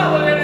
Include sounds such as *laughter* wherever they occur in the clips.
아버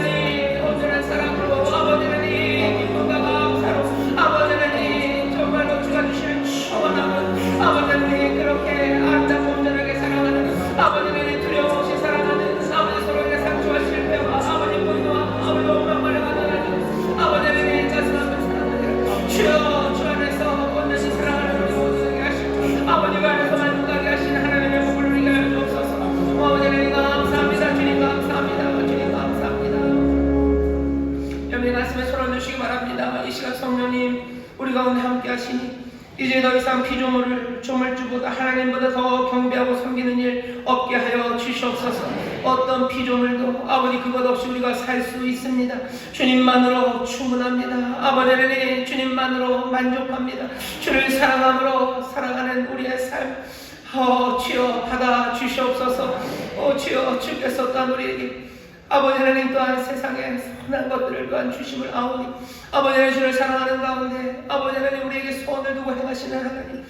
이제 더 이상 피조물을 조물주보다 하나님보다 더 경배하고 섬기는 일 없게 하여 주시옵소서. 어떤 피조물도 아버지 그것 없이 우리가 살 수 있습니다. 주님만으로 충분합니다. 아버지 하나님 주님만으로 만족합니다. 주를 사랑함으로 살아가는 우리의 삶 어, 주여 받아 주시옵소서. 어, 주여 주께서 또한 우리에게 아버지 하나님 또한 세상에 선한 것들을 또한 주심을 아오니 아버지 하나님 주를 사랑하는 가운데 아버지 하나님 우리에게 소원을 두고 행하시는 하나님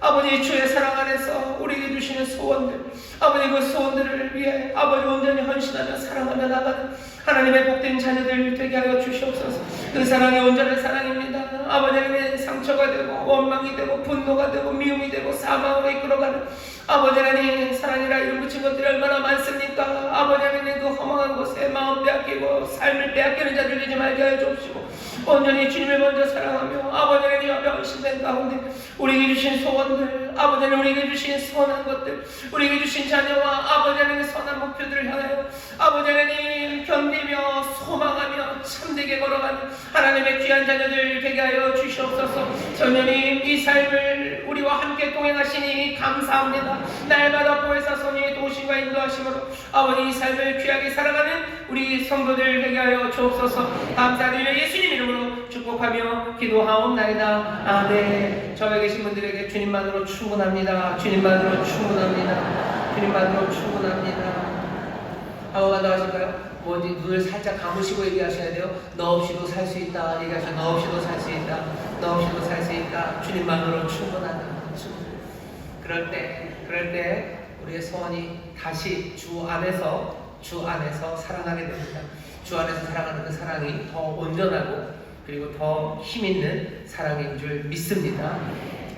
아버지 주의 사랑 안에서 우리에게 주시는 소원들 아버지 그 소원들을 위해 아버지 온전히 헌신하며 사랑하며 나가는 하나님의 복된 자녀들 되게 하여 주시옵소서. 그 사랑이 온전한 사랑입니다. 아버지 하나님의 상처가 되고 원망이 되고 분노가 되고 미움이 되고 사망으로 이끌어가는 아버지 하나님 사랑이라 이름 붙인 것들이 얼마나 많습니까? 아버지 하나님 그 허망한 곳에 마음 빼앗기고 삶을 빼앗기는 자들 되지 말게 하여 주옵시고 온전히 주님을 먼저 사랑하며 아버지 하나님 앞에 헌신된 가운데 우리에게 주신 소원들 아버지 하나님 우리에게 주신 선한 것들 우리에게 주신 자녀와 아버지 하나님의 선한 목표들을 향하여 아버지 하나님 견디며 소망하며 참되게 걸어가는 하나님의 귀한 자녀들 되게 하여 주시옵소서. 전년님 이 삶을 우리와 함께 동행하시니 감사합니다 날마다 보혜사 선의의 도우심과 인도하심으로 아버지 이 삶을 귀하게 살아가는 우리 성도들 되게 하여 주옵소서 감사드리며 예수님 이름으로 축복하며 기도하옵나이다 아멘 저에 계신 분들에게 주님만으로 충분합니다 주님만으로 충분합니다 주님만으로 충분합니다 한번만 더 하실까요? 뭐지 눈을 살짝 감으시고 얘기하셔야 돼요. 너 없이도 살 수 있다. 얘기하셔. 너 없이도 살 수 있다. 너 없이도 살 수 있다. 주님만으로 충분하다. 충분. 그럴 때, 그럴 때 우리의 소원이 다시 주 안에서 주 안에서 사랑하게 됩니다. 주 안에서 사랑하는 그 사랑이 더 온전하고 그리고 더 힘 있는 사랑인 줄 믿습니다.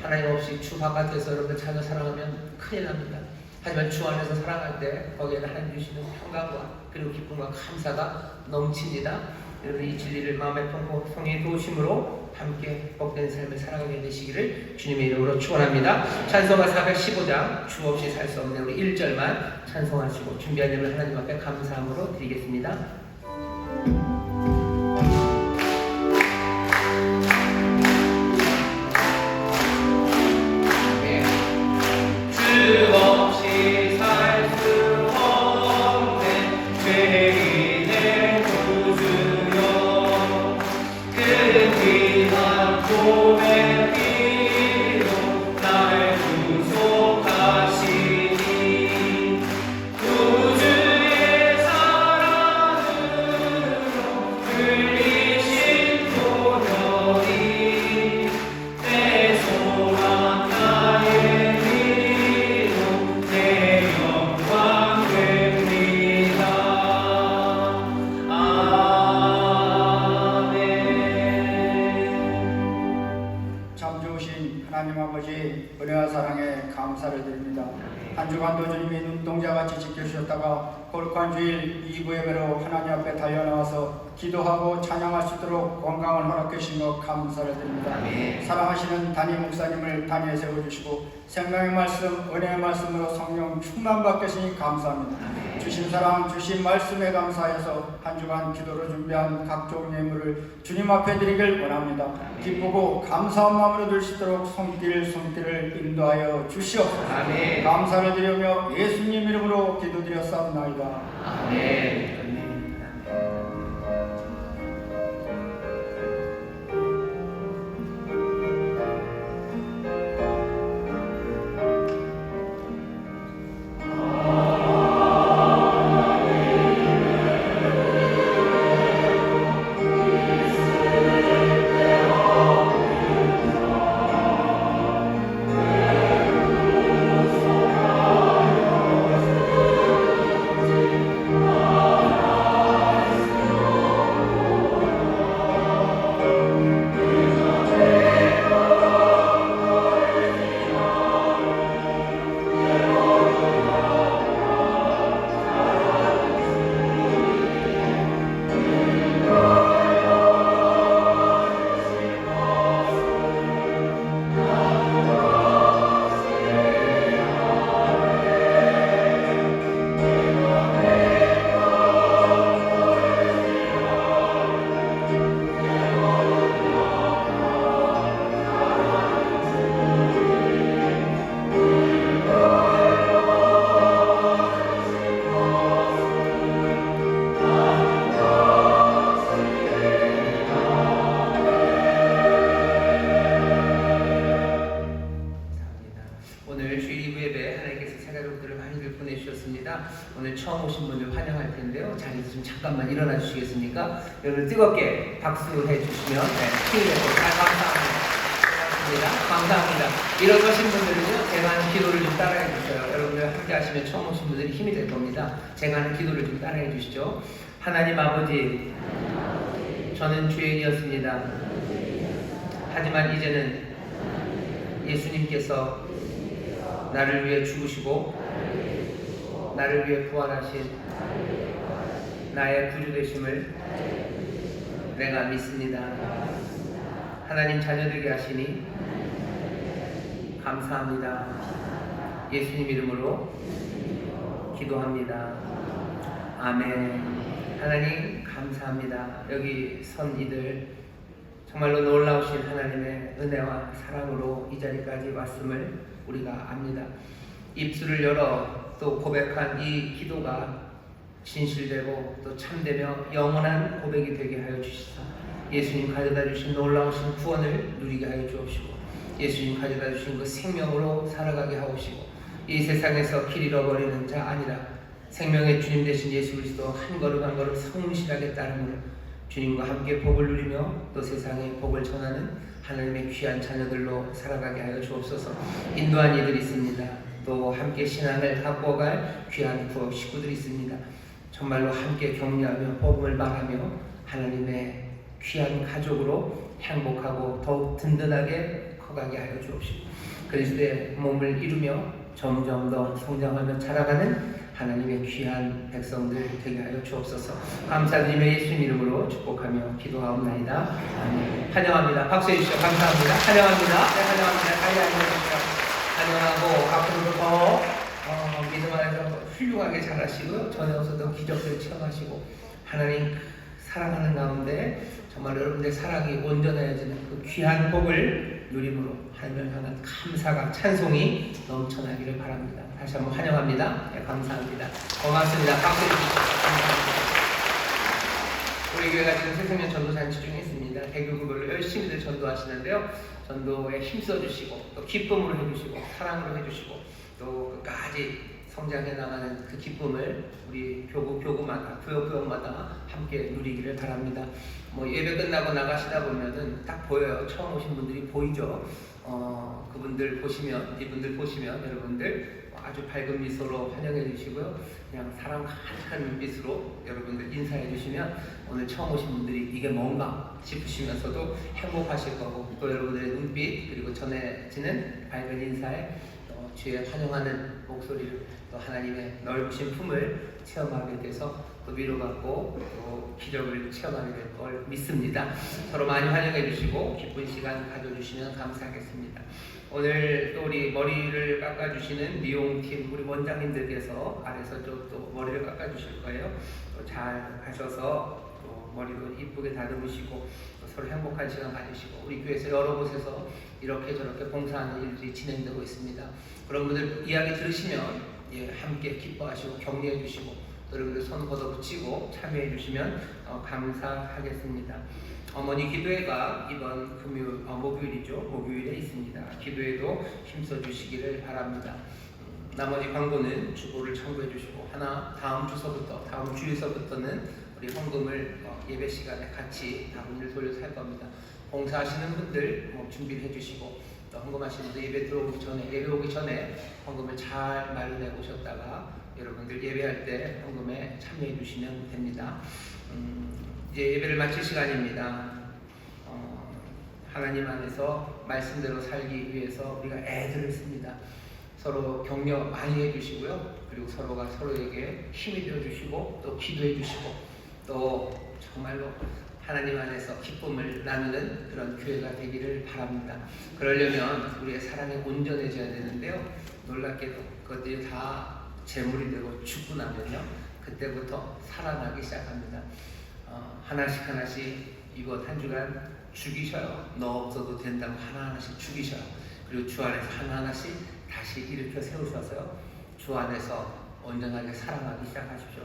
하나님 없이 주 바깥에서 여러분들 자녀 사랑하면 큰일 납니다. 하지만 주 안에서 사랑할 때 거기에는 하나님 주시는 평강과 그리고 기쁨과 감사가 넘칩니다. 여러분 이 진리를 마음에 품고 성의 도우심으로 함께 복된 삶을 살아가게 되시기를 주님의 이름으로 축원합니다. 찬송가 415장 주 없이 살 수 없는 우리 1절만 찬송하시고 준비한 예물 하나님 앞에 감사함으로 드리겠습니다. 은혜와 사랑에 감사를 드립니다. 한 주간도 주님이 눈동자같이 지켜주셨다가 거룩한 주일 2부 예배로 하나님 앞에 달려나와서 기도하고 찬양할 수 있도록 건강을 허락해 주신 것 감사를 드립니다. 아멘. 사랑하시는 담임 목사님을 단위에 세워주시고 생명의 말씀, 은혜의 말씀으로 성령 충만받게 하시니 감사합니다. 주신 사랑, 주신 말씀에 감사해서 한 주간 기도로 준비한 각종 예물을 주님 앞에 드리길 원합니다. 기쁘고 감사한 마음으로 들 수 있도록 손길 손길을 인도하여 주시옵소서. 아멘. 감사를 드리며 예수님 이름으로 기도드렸사옵나이다. 아멘. 주시겠습니까? 여러분 뜨겁게 박수해 주시면 네, 되고 아, 감사합니다. 고맙습니다. 감사합니다. 일어서신 분들은요, 제가 하는 기도를 좀 따라해 주세요. 여러분들 함께 하시면 처음 오신 분들이 힘이 될 겁니다. 제가 하는 기도를 좀 따라해 주시죠. 하나님 아버지, 저는 죄인이었습니다. 하지만 이제는 예수님께서 나를 위해 죽으시고 나를 위해 부활하신 나의 구주 되심을 내가 믿습니다. 하나님 자녀되게 하시니 감사합니다. 예수님 이름으로 기도합니다. 아멘. 하나님 감사합니다. 여기 선 이들 정말로 놀라우신 하나님의 은혜와 사랑으로 이 자리까지 왔음을 우리가 압니다. 입술을 열어 또 고백한 이 기도가 진실되고 또 참되며 영원한 고백이 되게 하여 주시사 예수님 가져다 주신 놀라우신 구원을 누리게 하여 주옵시고 예수님 가져다 주신 그 생명으로 살아가게 하옵시고 이 세상에서 길 잃어버리는 자 아니라 생명의 주님 되신 예수 그리스도 한 걸음 한 걸음 성실하게 따르므로 주님과 함께 복을 누리며 또 세상에 복을 전하는 하나님의 귀한 자녀들로 살아가게 하여 주옵소서 인도한 이들이 있습니다. 또 함께 신앙을 갖고 갈 귀한 부업 식구들이 있습니다. 정말로 함께 격려하며 복음을 말하며 하나님의 귀한 가족으로 행복하고 더욱 든든하게 커가게 하여 주옵시고 그리스도의 몸을 이루며 점점 더 성장하며 자라가는 하나님의 귀한 백성들 되게 하여 주옵소서. 감사드리며 예수님 이름으로 축복하며 기도하옵나이다. 아멘. 환영합니다. 박수해 주시죠. 감사합니다. 환영합니다. 네, 환영합니다. 자리 앉으십시오. 환영하고 앞으로도 더 어, 믿음 안에서 훌륭하게 자라시고 전에 없었던 기적들 체험하시고 하나님 사랑하는 가운데 정말 여러분들의 사랑이 온전해지는 그 귀한 복을 누림으로 하나님을 향한 감사가 찬송이 넘쳐나기를 바랍니다. 다시 한번 환영합니다. 네, 감사합니다. 고맙습니다. 박수. 우리 교회가 지금 새생명 전도 잔치 중에 있습니다. 대교구별로 열심히들 전도하시는데요. 전도에 힘써주시고 또 기쁨으로 해주시고 사랑으로 해주시고 또 끝까지 성장해 나가는 그 기쁨을 우리 교구 교구마다 구역 구역마다 함께 누리기를 바랍니다. 뭐 예배 끝나고 나가시다 보면은 딱 보여요. 처음 오신 분들이 보이죠. 어, 그분들 보시면 이분들 보시면 여러분들 아주 밝은 미소로 환영해 주시고요. 그냥 사랑 가득한 눈빛으로 여러분들 인사해 주시면 오늘 처음 오신 분들이 이게 뭔가 싶으시면서도 행복하실 거고 또 여러분들의 눈빛 그리고 전해지는 밝은 인사에 또 주의 환영하는 목소리를 또 하나님의 넓으신 품을 체험하게 돼서 또 위로받고 또 기적을 체험하게 될 걸 믿습니다. 서로 많이 환영해 주시고 기쁜 시간 가져주시면 감사하겠습니다. 오늘 또 우리 머리를 깎아주시는 미용팀 우리 원장님들께서 아래서 또, 또 머리를 깎아주실 거예요. 또잘 가셔서 또 머리도 이쁘게 다듬으시고 또 서로 행복한 시간 가지시고 우리 교회에서 여러 곳에서 이렇게 저렇게 봉사하는 일들이 진행되고 있습니다. 그런 분들 이야기 들으시면 예, 함께 기뻐하시고 격려해 주시고 또 여러분들 손 걷어붙이고 참여해 주시면 어, 감사하겠습니다. 어머니 기도회가 이번 금요일, 어, 목요일이죠. 목요일에 있습니다. 기도회도 힘써 주시기를 바랍니다. 음, 나머지 광고는 주보를 참고해 주시고 하나 다음 주서부터 다음 주에서부터는 우리 헌금을 어, 예배 시간에 같이 다분을 돌려서 할 겁니다. 봉사하시는 분들 뭐 준비를 해주시고 또 헌금하시는 분들 예배 들어오기 전에 예배 오기 전에 헌금을 잘 마련해 오셨다가 여러분들 예배할 때 헌금에 참여해 주시면 됩니다. 음, 이제 예배를 마칠 시간입니다. 어, 하나님 안에서 말씀대로 살기 위해서 우리가 애들을 씁니다. 서로 격려 많이 해주시고요. 그리고 서로가 서로에게 힘이 되어주시고 또 기도해 주시고 또 정말로 하나님 안에서 기쁨을 나누는 그런 교회가 되기를 바랍니다. 그러려면 우리의 사랑이 온전해져야 되는데요. 놀랍게도 그것들이 다 재물이 되고 죽고 나면요. 그때부터 살아나기 시작합니다. 어, 하나씩 하나씩 이곳 한 주간 죽이셔요. 너 없어도 된다고 하나하나씩 죽이셔요. 그리고 주 안에서 하나하나씩 다시 일으켜 세우셔서요. 주 안에서 온전하게 사랑하기 시작하십시오.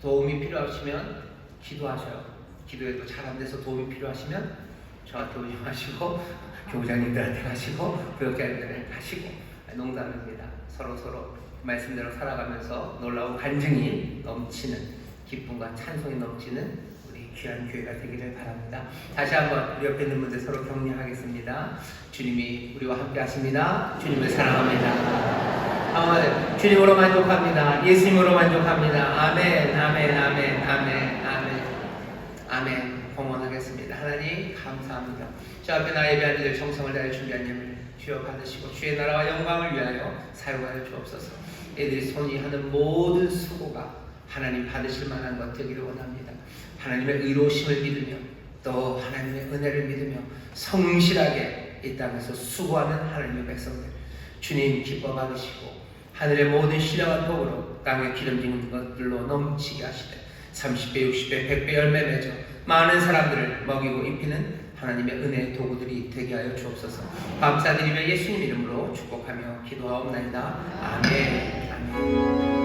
도움이 필요하시면 기도하셔요. 기도에도 잘 안 돼서 도움이 필요하시면 저한테 마시고 *laughs* 교장님들한테 가시고 교육자님들한테 가시고 농담입니다. 서로 서로 말씀대로 살아가면서 놀라운 간증이 넘치는 기쁨과 찬송이 넘치는 귀한 교회가 되기를 바랍니다. 다시 한번 옆에 있는 분들 서로 격려하겠습니다. 주님이 우리와 함께 하십니다. 주님을 사랑합니다. 아멘. 주님으로 만족합니다. 예수님으로 만족합니다. 아멘, 아멘, 아멘, 아멘, 아멘, 아멘. 봉헌하겠습니다. 하나님 감사합니다. 저 앞에 나 예배한 이들 정성을 다해 준비한 예물 주여 받으시고 주의 나라와 영광을 위하여 사용하여 주옵소서. 애들이 손이 하는 모든 수고가 하나님 받으실 만한 것 되기를 원합니다. 하나님의 의로우심을 믿으며 또 하나님의 은혜를 믿으며 성실하게 이 땅에서 수고하는 하나님의 백성들 주님 기뻐 받으시고 하늘의 모든 신령한 복으로 땅에 기름진 것들로 넘치게 하시되 30배, 60배, 100배 열매 맺어 많은 사람들을 먹이고 입히는 하나님의 은혜의 도구들이 되게 하여 주옵소서. 감사드리며 예수님 이름으로 축복하며 기도하옵나이다. 아멘. 아멘.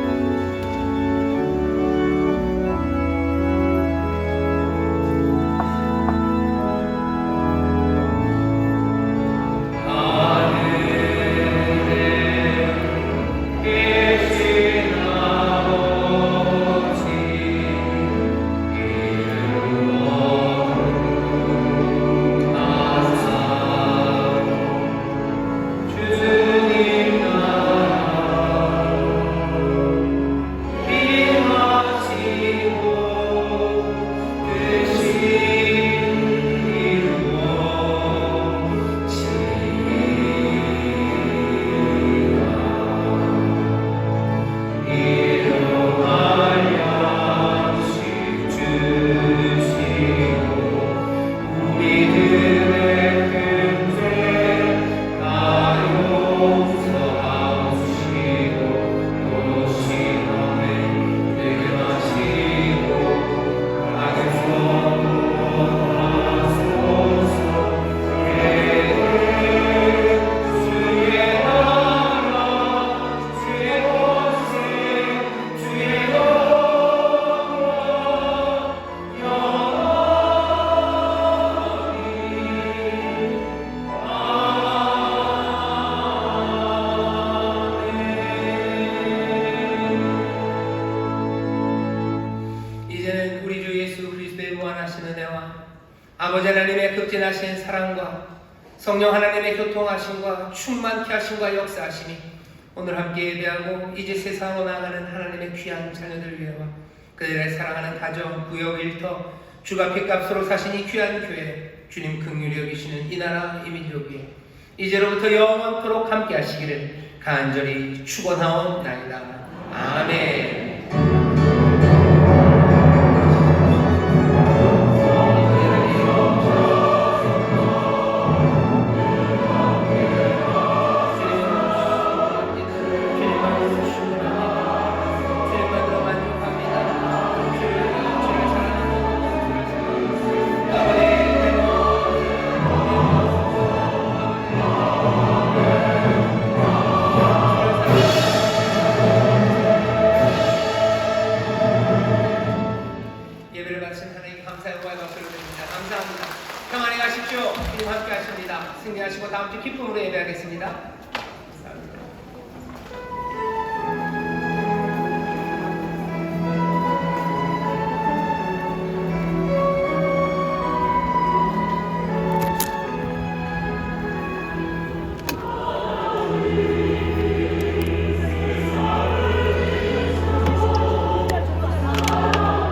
성령 하나님의 교통하심과 충만케 하심과 역사하심이 오늘 함께 예배하고 이제 세상으로 나가는 하나님의 귀한 자녀들 위해와 그들의 사랑하는 가정, 구역, 일터 주가 핏값으로 사신 이 귀한 교회 주님 긍휼히 여기시는 이 나라 이 민족 위에 이제로부터 영원토록 함께 하시기를 간절히 축원하옵나이다. 아멘. 영광의 박수를 드립니다. 감사합니다. 평안히 가십시오. 주님 함께 하십니다. 승리하시고 다음 주 기쁨으로 예배하겠습니다.